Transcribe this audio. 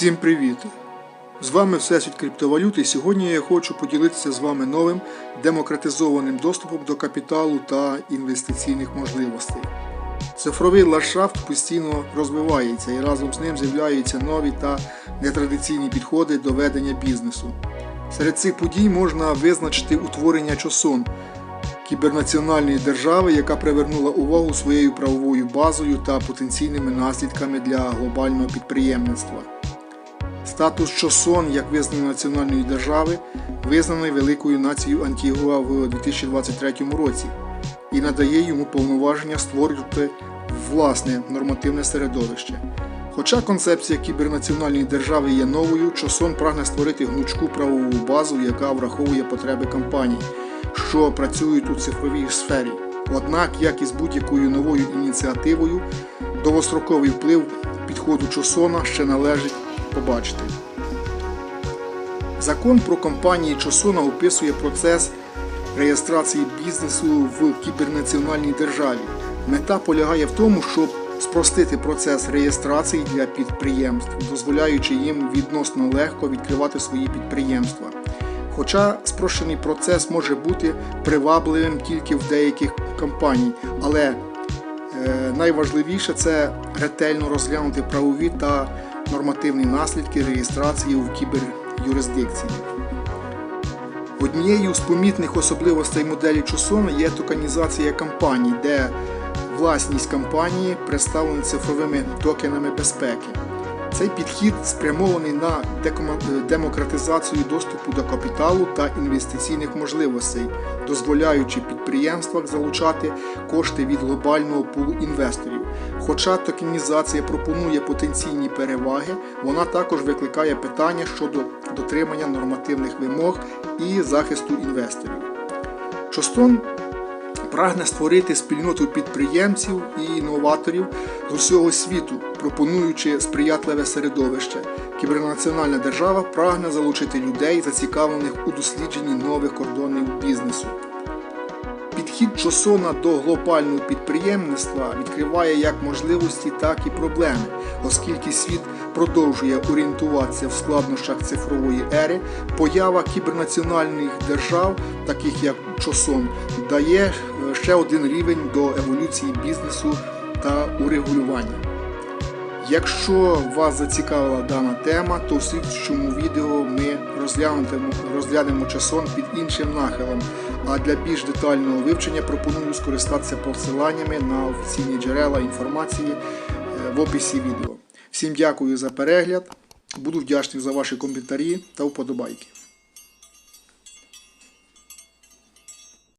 Всім привіт! З вами Всесвіт криптовалюти. Сьогодні я хочу поділитися з вами новим демократизованим доступом до капіталу та інвестиційних можливостей. Цифровий ландшафт постійно розвивається і разом з ним з'являються нові та нетрадиційні підходи до ведення бізнесу. Серед цих подій можна визначити утворення чосон кібернаціональної держави, яка привернула увагу своєю правовою базою та потенційними наслідками для глобального підприємництва. Статус Чосон як визнання національної держави визнаний великою нацією Антігуа в 2023 році і надає йому повноваження створювати власне нормативне середовище. Хоча концепція кібернаціональної держави є новою, Чосон прагне створити гнучку правову базу, яка враховує потреби компаній, що працюють у цифровій сфері. Однак, як і з будь-якою новою ініціативою, довгостроковий вплив підходу Чосона ще належить побачити. Закон про компанії Чосона описує процес реєстрації бізнесу в кібернаціональній державі. Мета полягає в тому, щоб спростити процес реєстрації для підприємств, дозволяючи їм відносно легко відкривати свої підприємства. Хоча спрощений процес може бути привабливим тільки в деяких компаній, але е, найважливіше це ретельно розглянути правові та нормативні наслідки реєстрації в кіберюрисдикції. Однією з помітних особливостей моделі Чусона є токенізація компаній, де власність компанії представлена цифровими токенами безпеки. Цей підхід спрямований на демократизацію доступу до капіталу та інвестиційних можливостей, дозволяючи підприємствам залучати кошти від глобального пулу інвесторів. Хоча токенізація пропонує потенційні переваги, вона також викликає питання щодо дотримання нормативних вимог і захисту інвесторів. Чостон прагне створити спільноту підприємців і інноваторів з усього світу, пропонуючи сприятливе середовище. Кібернаціональна держава прагне залучити людей, зацікавлених у дослідженні нових кордонів бізнесу. Підхід Чосона до глобального підприємництва відкриває як можливості, так і проблеми, оскільки світ продовжує орієнтуватися в складнощах цифрової ери, поява кібернаціональних держав, таких як Чосон, дає е, ще один рівень до еволюції бізнесу та урегулювання. Якщо вас зацікавила дана тема, то в слідчому відео ми розглянемо, розглянемо часон під іншим нахилом. А для більш детального вивчення пропоную скористатися посиланнями на офіційні джерела інформації е, в описі відео. Всім дякую за перегляд. Буду вдячний за ваші коментарі та вподобайки.